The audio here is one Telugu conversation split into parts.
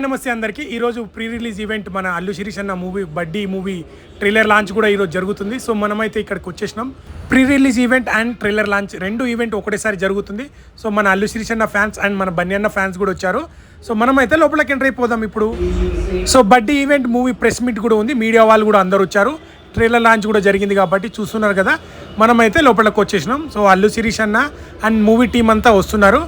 హాయ్ నమస్తే అందరికీ. ఈరోజు ప్రీ రిలీజ్ ఈవెంట్ మన అల్లు శిరీష్ అన్న movie Buddy movie trailer launch కూడా ఈరోజు జరుగుతుంది. సో మనమైతే ఇక్కడికి వచ్చేసినాం. Pre release event and trailer launch రెండు ఈవెంట్ ఒకటేసారి జరుగుతుంది. సో మన అల్లు శిరీష్ అన్న ఫ్యాన్స్ అండ్ మన బన్నీ అన్న ఫ్యాన్స్ కూడా వచ్చారు. సో మనమైతే లోపలికి ఎంటర్ అయిపోదాం ఇప్పుడు. So Buddy event movie press meet కూడా ఉంది. మీడియా వాళ్ళు కూడా అందరు వచ్చారు. ట్రైలర్ లాంచ్ కూడా జరిగింది కాబట్టి చూస్తున్నారు కదా. మనమైతే లోపలికి వచ్చేసినాం. సో అల్లు శిరీష్ అన్న అండ్ మూవీ టీం అంతా వస్తున్నారు.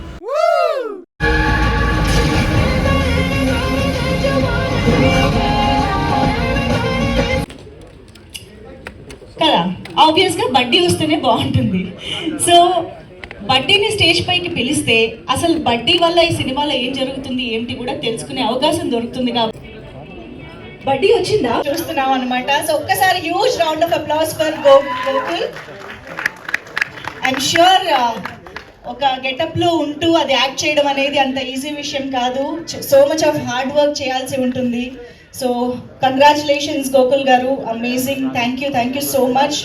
ఆబ్వియస్గా బడ్డీ వస్తేనే బాగుంటుంది. సో బడ్డీని స్టేజ్ పైకి పిలిస్తే అసలు బడ్డీ వల్ల ఈ సినిమాలో ఏం జరుగుతుంది ఏంటి కూడా తెలుసుకునే అవకాశం దొరుకుతుంది కాబట్టి బడ్డీ వచ్చిందా? చూస్తున్నాం అనమాట సో ఒక్కసారి huge round of applause for Gokul I'm sure ఒక గెటప్లో ఉంటూ అది యాక్ట్ చేయడం అనేది అంత ఈజీ విషయం కాదు. So much of hard work చేయాల్సి ఉంటుంది. సో కంగ్రాచులేషన్స్ గోకుల్ గారు amazing thank you thank you so much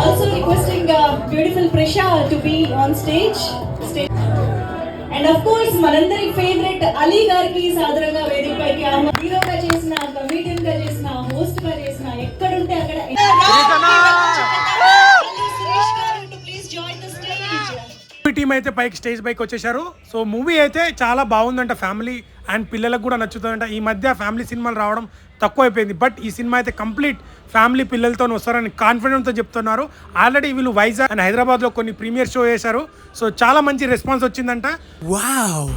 also requesting beautiful Prisha to be on stage and of course మనందరి ఫేవరెట్ అలీ గారికి సాధారణంగా వేదికపైకి ఆహ్వా- హీరోగా చేసిన కమీడియన్గా చేసిన హోస్ట్గా చేసిన ఎక్కడుంటే అక్కడ అల్లు టీం అయితే పైకి స్టేజ్ పైకి వచ్చేసారు సో మూవీ అయితే చాలా బాగుందంట ఫ్యామిలీ అండ్ పిల్లలకు కూడా నచ్చుతుందంట. ఈ మధ్య ఫ్యామిలీ సినిమాలు రావడం తక్కువ అయిపోయింది బట్ ఈ సినిమా అయితే కంప్లీట్ ఫ్యామిలీ పిల్లలతో వస్తారని కాన్ఫిడెంట్తో చెప్తున్నారు. ఆల్రెడీ వీళ్ళు వైజాగ్ అండ్ హైదరాబాద్లో కొన్ని ప్రీమియర్ షో చేశారు. సో చాలా మంచి రెస్పాన్స్ వచ్చిందంట. వావ్!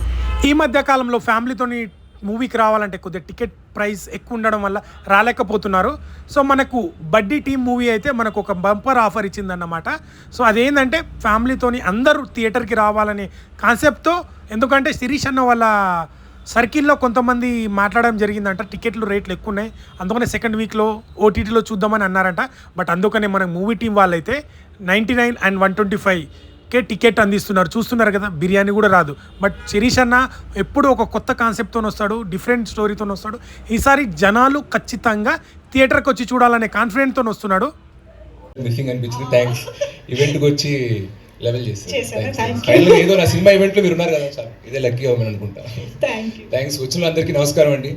ఈ మధ్య కాలంలో ఫ్యామిలీతోని మూవీకి రావాలంటే కొద్దిగా టికెట్ ప్రైస్ ఎక్కువ ఉండడం వల్ల రాలేకపోతున్నారు. సో మనకు బడ్డీ టీమ్ మూవీ అయితే మనకు ఒక బంపర్ ఆఫర్ ఇచ్చిందన్నమాట. సో అదేంటంటే ఫ్యామిలీతోని అందరూ థియేటర్కి రావాలనే కాన్సెప్ట్తో ఎందుకంటే శిరీష్ అన్న వాళ్ళ సర్కిల్లో కొంతమంది మాట్లాడడం జరిగిందంట. టికెట్లు రేట్లు ఎక్కువ ఉన్నాయి అందుకనే సెకండ్ వీక్లో ఓటీటీలో చూద్దామని అన్నారంట. బట్ అందుకనే మన మూవీ టీం వాళ్ళైతే ninety nine and one twenty five K ticket అందిస్తున్నారు. చూస్తున్నారు కదా బిర్యానీ కూడా రాదు. బట్ శిరీష్ అన్న ఎప్పుడు ఒక కొత్త కాన్సెప్ట్తో వస్తాడు డిఫరెంట్ స్టోరీతో వస్తాడు. ఈసారి జనాలు ఖచ్చితంగా థియేటర్కి వచ్చి చూడాలనే కాన్ఫిడెంట్తో వస్తున్నాడు. మిస్సింగ్ అనిపించింది. థ్యాంక్స్ ఈవెంట్కి వచ్చి లెవెల్ చేశారు, ఏదో నా సినిమా ఈవెంట్లో మీరు ఉన్నారు కదా సార్? ఇదే లక్కీ అవ్వమని అనుకుంటా. థ్యాంక్స్ వచ్చిన అందరికీ నమస్కారం అండి.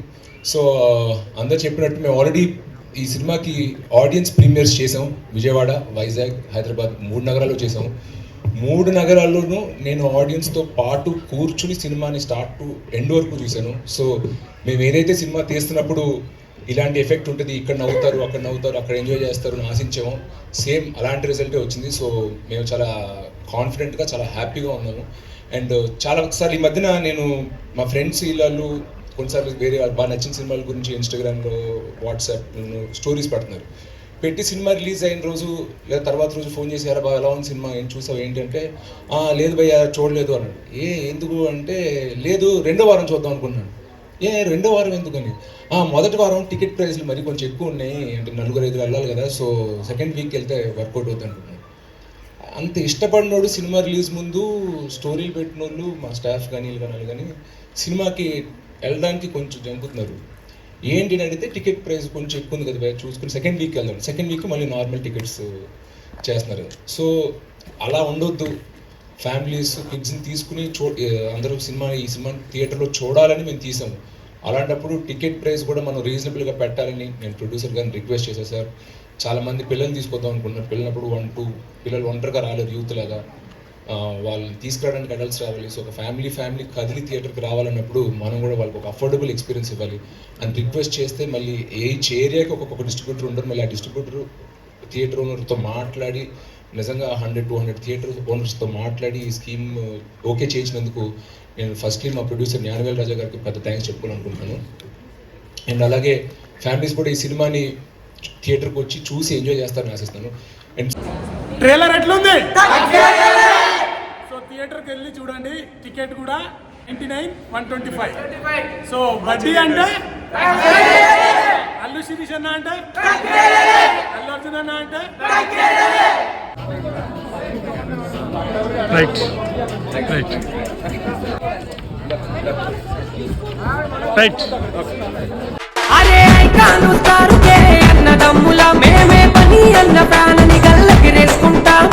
సో అందరు చెప్పినట్టు మేము ఆల్రెడీ ఈ సినిమాకి ఆడియన్స్ ప్రీమియర్స్ చేసాం. విజయవాడ వైజాగ్ హైదరాబాద్ మూడు నగరాల్లో చేసాం. మూడు నగరాల్లోనూ నేను ఆడియన్స్తో పాటు కూర్చుని సినిమాని స్టార్ట్ టు ఎండ్ వరకు చూశాను. సో మేము ఏదైతే సినిమా తీస్తున్నప్పుడు ఇలాంటి ఎఫెక్ట్ ఉంటుంది. ఇక్కడ నవ్వుతారు అక్కడ నవ్వుతారు అక్కడ ఎంజాయ్ చేస్తారు అని ఆశించాము సేమ్ అలాంటి రిజల్టే వచ్చింది. సో మేము చాలా కాన్ఫిడెంట్గా చాలా హ్యాపీగా ఉన్నాము. అండ్ చాలా ఒకసారి ఈ మధ్యన నేను మా ఫ్రెండ్స్ వీళ్ళు కొన్నిసార్లు వేరే బాగా నచ్చిన సినిమాల గురించి ఇన్స్టాగ్రామ్లో వాట్సాప్ స్టోరీస్ పెడుతున్నారు. పెట్టి సినిమా రిలీజ్ అయిన రోజు లేదా తర్వాత రోజు ఫోన్ చేసి ఎరా బాగా ఎలా ఉంది సినిమా? ఏం చూసావు? ఏంటంటే లేదు భయ్య చూడలేదు అన్నాడు. ఏ ఎందుకు? అంటే లేదు రెండో వారం చూద్దాం అనుకున్నాను. ఏ రెండో వారం ఎందుకని? మొదటి వారం టికెట్ ప్రైస్లు మరి కొంచెం ఎక్కువ ఉన్నాయి. అంటే నలుగురు ఐదు వెళ్ళాలి కదా. సో సెకండ్ వీక్ వెళ్తే వర్కౌట్ అవుతుంది అనుకున్నాను అంత ఇష్టపడినోడు సినిమా రిలీజ్ ముందు స్టోరీలు పెట్టిన వాళ్ళు మా స్టాఫ్ కానీ వీళ్ళు కానీ వాళ్ళు కానీ సినిమాకి వెళ్ళడానికి కొంచెం జంపుతున్నారు ఏంటి అని అడిగితే టికెట్ ప్రైస్ కొంచెం ఎక్కువ ఉంది కదా చూసుకుని సెకండ్ వీక్ వెళ్దాం. సెకండ్ వీక్ మళ్ళీ నార్మల్ టికెట్స్ చేస్తున్నారు. సో అలా ఉండొద్దు. ఫ్యామిలీస్ కిడ్స్ని తీసుకుని చూ అందరూ సినిమా ఈ సినిమా థియేటర్లో చూడాలని మేము తీసాము. అలాంటప్పుడు టికెట్ ప్రైస్ కూడా మనం రీజనబుల్గా పెట్టాలని నేను ప్రొడ్యూసర్ గారిని రిక్వెస్ట్ చేశాను సార్ చాలా మంది పిల్లల్ని తీసుకొద్దాం అనుకుంటున్నారు. పిల్లలప్పుడు వన్ టూ పిల్లలు ఒంటరిగా రాలేదు యూత్ లాగా. వాళ్ళని తీసుకురావడానికి అడల్ట్స్ రావాలి. సో ఒక ఫ్యామిలీ ఫ్యామిలీ కదిలి థియేటర్కి రావాలన్నప్పుడు మనం కూడా వాళ్ళకి ఒక అఫోర్డబుల్ ఎక్స్పీరియన్స్ ఇవ్వాలి. అని రిక్వెస్ట్ చేస్తే మళ్ళీ ఏ ఏరియాకి ఒక్కొక్క డిస్ట్రిబ్యూటర్ ఉండరు. మళ్ళీ ఆ డిస్ట్రిబ్యూటర్ థియేటర్ ఓనర్తో మాట్లాడి నిజంగా హండ్రెడ్ టూ హండ్రెడ్ థియేటర్ ఓనర్స్తో మాట్లాడి ఈ స్కీమ్ ఓకే చేసినందుకు నేను ఫస్ట్లీ మా ప్రొడ్యూసర్ జ్ఞానవేల్ రాజా గారికి పెద్ద థ్యాంక్స్ చెప్పుకోవాలనుకుంటున్నాను. అండ్ అలాగే ఫ్యామిలీస్ కూడా ఈ సినిమాని థియేటర్కి వచ్చి చూసి ఎంజాయ్ చేస్తారని ఆశిస్తాను అండ్ ట్రైలర్ ఎట్లుంది? సో థియేటర్కి వెళ్ళి చూడండి. టికెట్ కూడా ninety nine one twenty five so Buddy అంటే? అల్లు శిరీష్ అన్న అంటే? అల్లు అర్జున్ అన్న అంటే? రైట్ రైట్ రైట్ అరే కానుస్తారు అన్నదమ్ముల మేమే పని అన్న ప్రాణని గల్లకి రేసుకుంటాం.